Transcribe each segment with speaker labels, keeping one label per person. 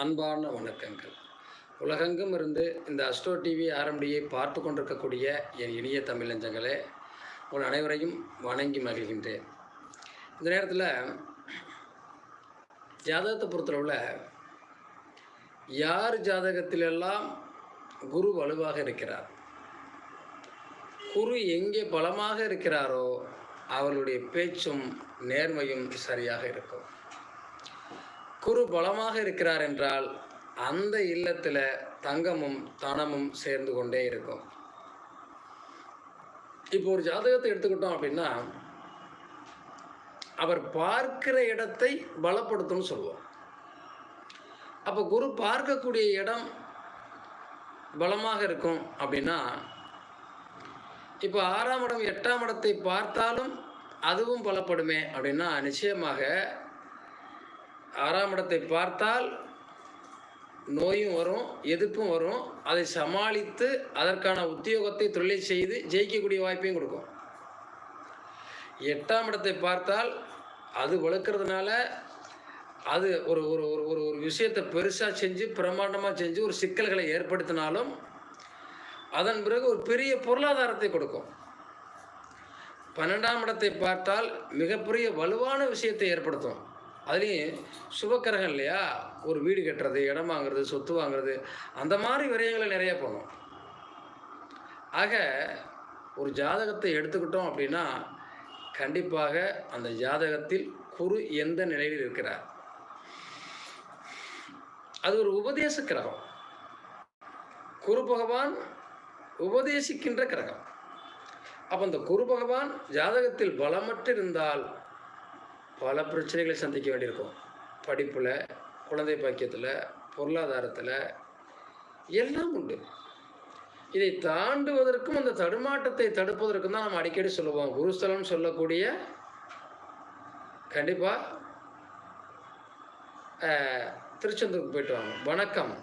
Speaker 1: அன்பான வணக்கங்கள். உலகெங்கும் இருந்து இந்த அஸ்ட்ரோ டிவி ஆரம்பியை பார்த்து கொண்டிருக்கக்கூடிய என் இனிய தமிழஞ்சங்களே உங்கள் அனைவரையும் வணங்கி மகிழ்கின்றேன். இந்த நேரத்தில் ஜாதகத்தை பொறுத்தளவில் யார் ஜாதகத்திலெல்லாம் குரு வலுவாக இருக்கிறார்? குரு எங்கே பலமாக இருக்கிறாரோ அவர்களுடைய பேச்சும் நேர்மையும் சரியாக இருக்கும். குரு பலமாக இருக்கிறார் என்றால் அந்த இல்லத்தில் தங்கமும் தனமும் சேர்ந்து கொண்டே இருக்கும். இப்போ ஒரு ஜாதகத்தை எடுத்துக்கிட்டோம் அப்படின்னா அவர் பார்க்கிற இடத்தை பலப்படுத்தும்னு சொல்லுவோம். அப்போ குரு பார்க்கக்கூடிய இடம் பலமாக இருக்கும் அப்படின்னா இப்போ ஆறாம் இடம் எட்டாம் இடத்தை பார்த்தாலும் அதுவும் பலப்படுமே அப்படின்னா நிச்சயமாக ஆறாம் இடத்தை பார்த்தால் நோயும் வரும் எதிர்ப்பும் வரும். அதை சமாளித்து அதற்கான உத்தியோகத்தை தொழிலை செய்து ஜெயிக்கக்கூடிய வாய்ப்பையும் கொடுக்கும். எட்டாம் இடத்தை பார்த்தால் அது வளர்க்குறதுனால அது ஒரு ஒரு ஒரு ஒரு ஒரு விஷயத்தை பெருசாக செஞ்சு பிரம்மாண்டமாக செஞ்சு ஒரு சிக்கல்களை ஏற்படுத்தினாலும் அதன் பிறகு ஒரு பெரிய பொருளாதாரத்தை கொடுக்கும். பன்னெண்டாம் இடத்தை பார்த்தால் மிகப்பெரிய வலுவான விஷயத்தை ஏற்படுத்தும். அதுலேயும் சுபக்கரகம் இல்லையா? ஒரு வீடு கட்டுறது இடம் வாங்குறது சொத்து வாங்குறது அந்த மாதிரி விரயங்களை நிறைய போகும். ஆக ஒரு ஜாதகத்தை எடுத்துக்கிட்டோம் அப்படின்னா கண்டிப்பாக அந்த ஜாதகத்தில் குரு எந்த நிலையில் இருக்கிறார்? அது ஒரு உபதேச கிரகம். குரு பகவான் உபதேசிக்கின்ற கிரகம். அப்போ அந்த குரு பகவான் ஜாதகத்தில் பலமற்று இருந்தால் பல பிரச்சனைகளை சந்திக்க வேண்டியிருக்கும். படிப்பில் குழந்தை பாக்கியத்தில் பொருளாதாரத்தில் எல்லாம் உண்டு. இதை தாண்டுவதற்கும் அந்த தடுமாட்டத்தை தடுப்பதற்கும் தான் நம்ம அடிக்கடி சொல்லுவோம். குருஸ்தலம் சொல்லக்கூடிய கண்டிப்பாக திருச்செந்தூருக்கு போயிட்டு வாங்க. வணக்கம்.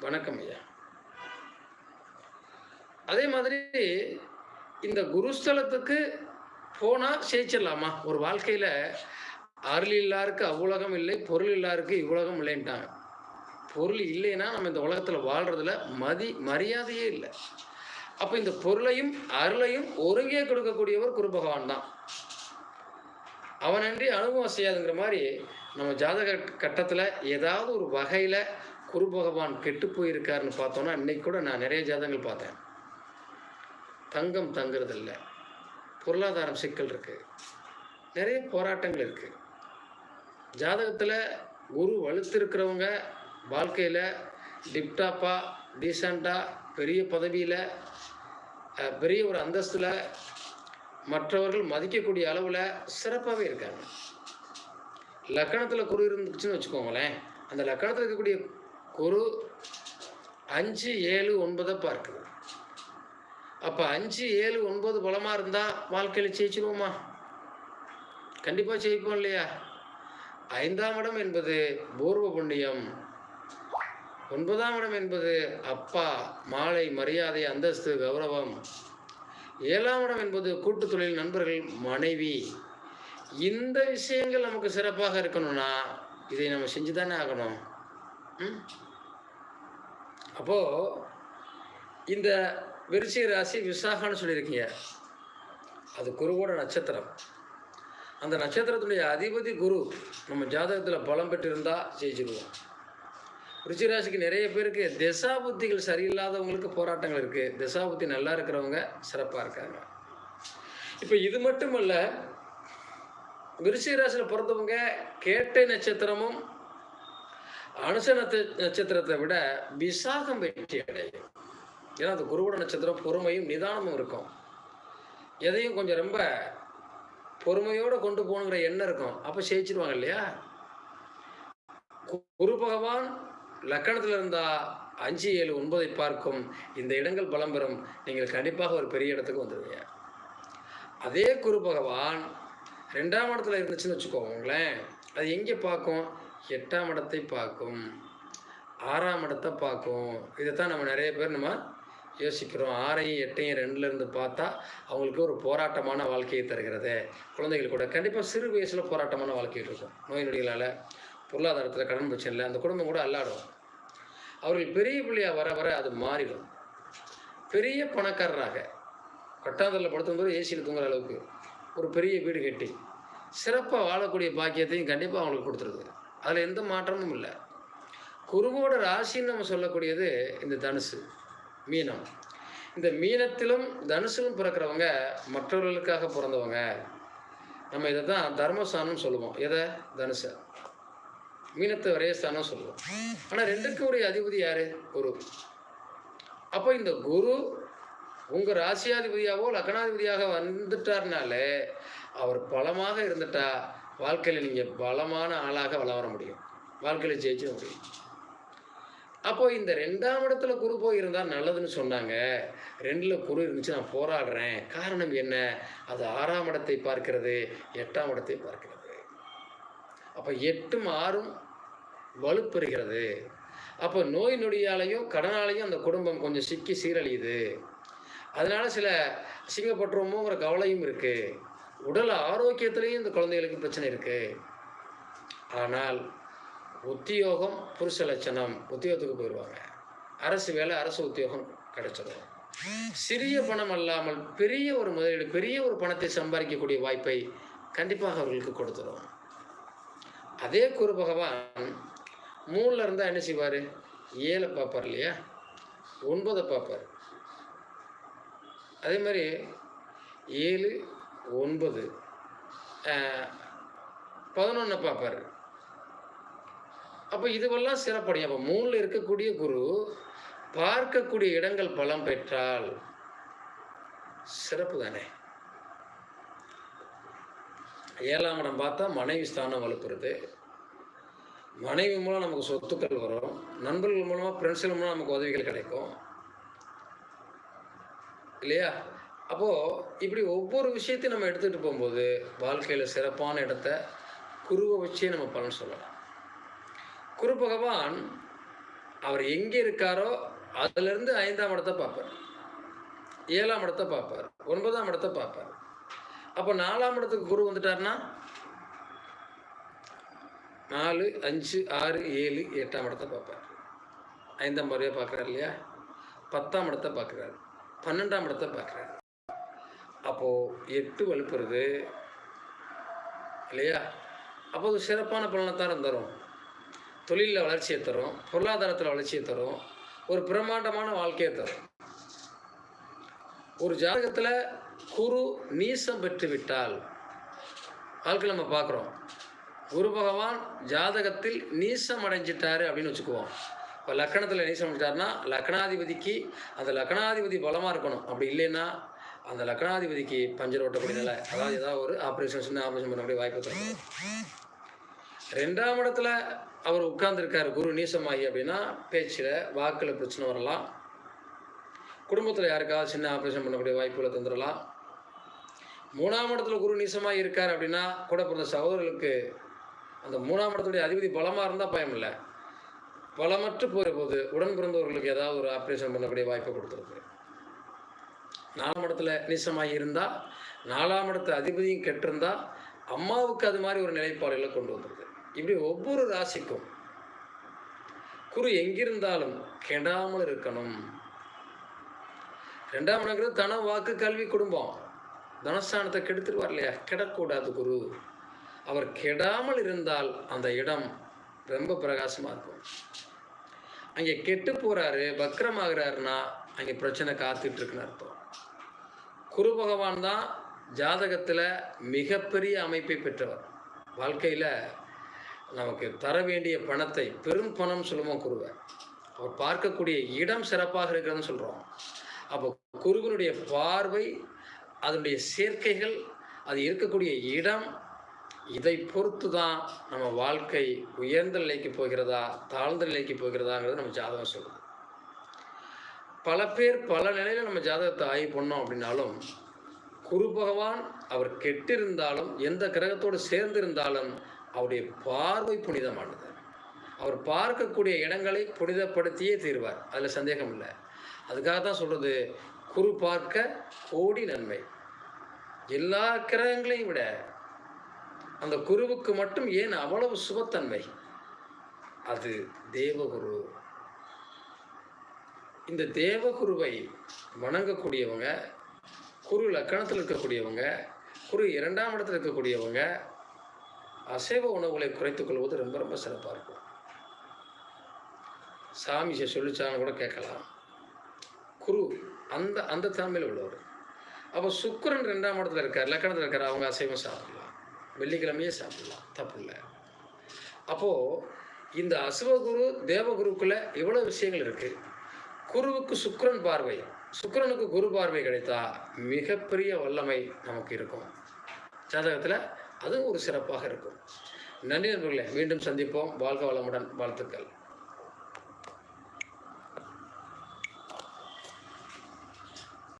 Speaker 1: வணக்கம் ஐயா. அதே மாதிரி இந்த குருஸ்தலத்துக்கு போனால் ஜெயிச்சிடலாமா ஒரு வாழ்க்கையில் அருள் இல்லாருக்கு அவ்வுலகம் இல்லை பொருள் இல்லாருக்கு இவ்வுலகம் இல்லைன்ட்டாங்க. பொருள் இல்லைன்னா நம்ம இந்த உலகத்தில் வாழ்கிறதுல மதி மரியாதையே இல்லை. அப்போ இந்த பொருளையும் அருளையும் ஒருங்கே கொடுக்கக்கூடியவர் குரு பகவான் தான். அவனன்றி அனுபவம் செய்யாதுங்கிற மாதிரி நம்ம ஜாதக கட்டத்தில் ஏதாவது ஒரு வகையில் குரு பகவான் கெட்டு போயிருக்காருன்னு பார்த்தோன்னா இன்னைக்கு கூட நான் நிறைய ஜாதகங்கள் பார்த்தேன். தங்கம் தங்குறதில்ல. பொருளாதாரம் சிக்கல் இருக்குது நிறைய போராட்டங்கள் இருக்குது ஜாதகத்தில் குரு வலுத்திருக்கிறவங்க வாழ்க்கையில் டிப்டாப்பாக டீசெண்டாக பெரிய பதவியில் பெரிய ஒரு அந்தஸ்தில் மற்றவர்கள் மதிக்கக்கூடிய அளவில் சிறப்பாகவே இருக்காங்க. லக்கணத்தில் குரு இருந்துச்சுன்னு வச்சுக்கோங்களேன். அந்த லக்கணத்தில் இருக்கக்கூடிய குரு அஞ்சு ஏழு ஒன்பதை பார்க்குது. அப்போ அஞ்சு ஏழு ஒன்பது பலமாக இருந்தால் வாழ்க்கையில் ஜெயிச்சிருவோமா? கண்டிப்பாக ஜெயிப்போம் இல்லையா? ஐந்தாம் இடம் என்பது பூர்வ புண்ணியம். ஒன்பதாம் இடம் என்பது அப்பா மாலை மரியாதை அந்தஸ்து கௌரவம். ஏழாம் இடம் என்பது கூட்டு தொழில் நண்பர்கள் மனைவி. இந்த விஷயங்கள் நமக்கு சிறப்பாக இருக்கணும்னா இதை நம்ம செஞ்சு தானே ஆகணும். ம்? இந்த விருச்சிக ராசி விசாகன்னு சொல்லியிருக்கீங்க. அது குருவோட நட்சத்திரம். அந்த நட்சத்திரத்துடைய அதிபதி குரு நம்ம ஜாதகத்தில் பலம் பெற்றிருந்தால் ஜெயிச்சிருவோம். ருச்சிராசிக்கு நிறைய பேருக்கு திசா புத்திகள் சரியில்லாதவங்களுக்கு போராட்டங்கள் இருக்குது திசா புத்தி நல்லா இருக்கிறவங்க சிறப்பாக இருக்காங்க. இப்போ இது மட்டுமல்ல விருச்சிகராசியில் பிறந்தவங்க கேட்டை நட்சத்திரமும் அனுச நட்சத்திரத்தை விட விசாகம் வெற்றி அடையும். ஏன்னா அந்த குருவோட நட்சத்திரம் பொறுமையும் நிதானமும் இருக்கும். எதையும் கொஞ்சம் ரொம்ப பொறுமையோடு கொண்டு போகணுங்கிற எண்ணம் இருக்கும். அப்போ ஜெயிச்சிருவாங்க இல்லையா? குரு பகவான் லக்கணத்தில் இருந்தால் அஞ்சு ஏழு ஒன்பதை பார்க்கும் இந்த இடங்கள் பலம் பெறும். நீங்கள் கண்டிப்பாக ஒரு பெரிய இடத்துக்கு வந்துடுவீங்க அதே குரு பகவான் ரெண்டாம் இடத்துல இருந்துச்சுன்னு வச்சுக்கோங்களேன். அது எங்கே பார்க்கும்? எட்டாம் இடத்தை பார்க்கும். ஆறாம் இடத்தை பார்க்கும். இதைத்தான் நம்ம நிறைய பேர் நம்ம யோசிக்கிறோம். ஆறையும் எட்டையும் ரெண்டுல இருந்து பார்த்தா அவங்களுக்கு ஒரு போராட்டமான வாழ்க்கையை தருகிறது. குழந்தைகள் கூட கண்டிப்பாக சிறு வயசில் போராட்டமான வாழ்க்கை இருக்கும். நோய் நொடிகளால் பொருளாதாரத்தில் கடன் பிரச்சனை இல்லை அந்த குடும்பம் கூட அல்லாடும் அவர்கள் பெரிய பிள்ளையாக வர வர அது மாறிடும். பெரிய பணக்காரராக கட்டாந்தரில் படுத்தும்போது ஏசியில் தூங்குற அளவுக்கு ஒரு பெரிய வீடு கட்டி சிறப்பாக வாழக்கூடிய பாக்கியத்தையும் கண்டிப்பாக அவங்களுக்கு கொடுத்துருது. அதில் எந்த மாற்றமும் இல்லை. குருவோட ராசின்னு நம்ம சொல்லக்கூடியது இந்த தனுசு. மீனம். இந்த மீனத்திலும் தனுசிலும் பிறக்கிறவங்க மற்றவர்களுக்காக பிறந்தவங்க. நம்ம இதை தான் தர்மஸ்தானம் சொல்லுவோம். எதை? தனுசை. மீனத்தை விரயஸ்தானம் சொல்லுவோம். ஆனால் ரெண்டுக்கும் உரிய அதிபதி யார்? குரு. அப்போ இந்த குரு உங்கள் ராசியாதிபதியாகவோ லக்னாதிபதியாக வந்துட்டார்னாலே அவர் பலமாக இருந்துட்டா வாழ்க்கையில் நீங்கள் பலமான ஆளாக வளர வர முடியும். வாழ்க்கையில் ஜெயிச்சிட முடியும். அப்போ இந்த ரெண்டாம் இடத்துல குரு போய் இருந்தால் நல்லதுன்னு சொன்னாங்க. ரெண்டில் குரு இருந்துச்சு நான் போராடுறேன். காரணம் என்ன? அது ஆறாம் இடத்தை பார்க்கிறது எட்டாம் இடத்தை பார்க்கிறது. அப்போ எட்டும் ஆறும் வலுப்பெறுகிறது. அப்போ நோய் நொடியாலையும் கடனாலையும் அந்த குடும்பம் கொஞ்சம் சிக்கி சீரழியுது. அதனால சில சிங்கப்பட்டுருவோமோங்கிற கவலையும் இருக்கு. உடல் ஆரோக்கியத்திலையும் இந்த குழந்தைகளுக்கு பிரச்சனை இருக்கு. ஆனால் உத்தியோகம் புருஷ லட்சணம். உத்தியோகத்துக்கு போயிடுவாங்க அரசு வேலை அரசு உத்தியோகம் கிடைச்சிடும். சிறிய பணம் அல்லாமல் பெரிய ஒரு முதலீடு பெரிய ஒரு பணத்தை சம்பாதிக்கக்கூடிய வாய்ப்பை கண்டிப்பாக அவர்களுக்கு கொடுத்துரும். அதே குரு பகவான் மூணில் இருந்தால் என்ன செய்வார்? ஏழை பார்ப்பார் இல்லையா? ஒன்பதை பார்ப்பார். அதே மாதிரி ஏழு ஒன்பது பதினொன்றை பார்ப்பார். அப்போ இதுவெல்லாம் சிறப்படையும் அப்போ மூணில் இருக்கக்கூடிய குரு பார்க்கக்கூடிய இடங்கள் பலம் பெற்றால் சிறப்பு தானே? ஏழாம் இடம் பார்த்தா மனைவி ஸ்தானம் வலுப்புறது மனைவி மூலம் நமக்கு சொத்துக்கள் வரும். நண்பர்கள் மூலமாக ஃப்ரெண்ட்ஸ்கள் மூலம் நமக்கு உதவிகள் கிடைக்கும். இல்லையா? அப்போது இப்படி ஒவ்வொரு விஷயத்தையும் நம்ம எடுத்துகிட்டு போகும்போது வாழ்க்கையில் சிறப்பான இடத்த குருவை வச்சே நம்ம பலன் சொல்லலாம். குரு பகவான் அவர் எங்கே இருக்காரோ அதுலேருந்து ஐந்தாம் இடத்தை பார்ப்பார். ஏழாம் இடத்தை பார்ப்பார். ஒன்பதாம் இடத்தை பார்ப்பார். அப்போ நாலாம் இடத்துக்கு குரு வந்துட்டார்னா? நாலு அஞ்சு ஆறு ஏழு எட்டாம் இடத்தை பார்ப்பார். ஐந்தாம் முறையாக பார்க்குறாரு இல்லையா? பத்தாம் இடத்தை பார்க்குறாரு. பன்னெண்டாம் இடத்தை பார்க்குறாரு. அப்போது எட்டு வலுப்புறது. இல்லையா? அப்போ அது சிறப்பான பலனைத்தான் தரும். தொழிலில் வளர்ச்சியை தரும் பொருளாதாரத்தில் வளர்ச்சியை தரும் ஒரு பிரம்மாண்டமான வாழ்க்கையை தரும். ஒரு ஜாதகத்தில் குரு நீசம் பெற்று விட்டால் வாழ்க்கை நம்ம பார்க்குறோம். குரு பகவான் ஜாதகத்தில் நீசம் அடைஞ்சிட்டாரு அப்படின்னு வச்சுக்குவோம். இப்போ லக்கணத்தில் நீசம் அடைஞ்சிட்டாருன்னா லக்னாதிபதிக்கு அந்த லக்னாதிபதி பலமாக இருக்கணும். அப்படி இல்லைன்னா அந்த லக்னாதிபதிக்கு பஞ்சர் ஓட்டக்கூடிய நிலை அதாவது ஏதாவது ஒரு ஆப்ரேஷன் சின்ன ஆப்ரேஷன் பண்ணக்கூடிய வாய்ப்பு தரும். ரெண்டாம் இடத்துல அவர் உட்கார்ந்துருக்காரு குரு நீசமாகி அப்படின்னா பேச்சில் வாக்கில் பிரச்சனை வரலாம். குடும்பத்தில் யாருக்காவது சின்ன ஆப்ரேஷன் பண்ணக்கூடிய வாய்ப்புகளை தந்துடலாம் மூணாம் இடத்துல குரு நீசமாக இருக்கார் அப்படின்னா கூட பிறந்த சகோதரர்களுக்கு அந்த மூணாம் இடத்துடைய அதிபதி பலமாக இருந்தால் பயம் இல்லை. பலமற்று போகிற போது உடன் பிறந்தவர்களுக்கு ஏதாவது ஒரு ஆப்ரேஷன் பண்ணக்கூடிய வாய்ப்பை கொடுத்துருக்கு. நாலாம் இடத்துல நீசமாகி இருந்தால் நாலாம் இடத்து அதிபதியும் கெட்டிருந்தால் அம்மாவுக்கு அது மாதிரி ஒரு நிலைப்பாடுகளை கொண்டு வந்திருக்கு. இப்படி ஒவ்வொரு ராசிக்கும் குரு எங்கிருந்தாலும் கெடாமல் இருக்கணும். ரெண்டாம் இடங்கிறது தன வாக்கு கல்வி குடும்பம். தனஸ்தானத்தை கெடுத்துருவார் இல்லையா? கெடக்கூடாது குரு. அவர் கெடாமல் இருந்தால் அந்த இடம் ரொம்ப பிரகாசமாக இருக்கும். அங்கே கெட்டு போகிறாரு வக்ரமாகிறாருன்னா அங்கே பிரச்சனை காத்துட்டு இருக்குன்னு அர்த்தம். குரு பகவான் தான் ஜாதகத்தில் மிகப்பெரிய அமைப்பை பெற்றவர். வாழ்க்கையில் நமக்கு தர வேண்டிய பணத்தை பெரும் பணம் சொல்லுவோம் குருவை? அவர் பார்க்கக்கூடிய இடம் சிறப்பாக இருக்கிறதுன்னு சொல்கிறோம் அப்போ குருவினுடைய பார்வை அதனுடைய சேர்க்கைகள் அது இருக்கக்கூடிய இடம் இதை பொறுத்து தான் நம்ம வாழ்க்கை உயர்ந்த நிலைக்கு போகிறதா தாழ்ந்த நிலைக்கு போகிறதாங்கிறது நம்ம ஜாதகம் சொல்லுது. பல பேர் பல நிலையில் நம்ம ஜாதகத்தை ஆய்வு பண்ணோம் அப்படின்னாலும் குரு பகவான் அவர் கெட்டிருந்தாலும் எந்த கிரகத்தோடு சேர்ந்திருந்தாலும் அவருடைய பார்வை புனிதமானது. அவர் பார்க்கக்கூடிய இடங்களை புனிதப்படுத்தியே தீர்வார். அதில் சந்தேகம் இல்லை. அதுக்காக தான் சொல்கிறது குரு பார்க்க கோடி நன்மை. எல்லா கிரகங்களையும் விட அந்த குருவுக்கு மட்டும் ஏன் அவ்வளவு சுபத்தன்மை? அது தேவகுரு. இந்த தேவகுருவை வணங்கக்கூடியவங்க குரு லக்கணத்தில் இருக்கக்கூடியவங்க குரு இரண்டாம் இடத்தில் இருக்கக்கூடியவங்க அசைவ உணவுகளை குறைத்துக் கொள்வது ரொம்ப ரொம்ப சிறப்பாக இருக்கும். சாமி சொல்லிச்சான்னு கூட கேட்கலாம். குரு அந்த அந்த தன்மையில் உள்ளவர். அப்போ சுக்கரன் ரெண்டாம் இடத்துல இருக்கார் லக்கணத்தில் இருக்கார் அவங்க அசைவம் சாப்பிடலாம். வெள்ளிக்கிழமையே சாப்பிடலாம் தப்பு இல்லை. அப்போது இந்த அசுவகுரு தேவகுருக்குள்ள இவ்வளோ விஷயங்கள் இருக்குது குருவுக்கு சுக்கரன் பார்வை. சுக்கரனுக்கு குரு பார்வை கிடைத்தா மிகப்பெரிய வல்லமை நமக்கு இருக்கும். ஜாதகத்தில் அதுவும் ஒரு சிறப்பாக இருக்கும். நன்றி நண்பர்களே மீண்டும் சந்திப்போம். வாழ்க வளமுடன் வாழ்த்துக்கள்.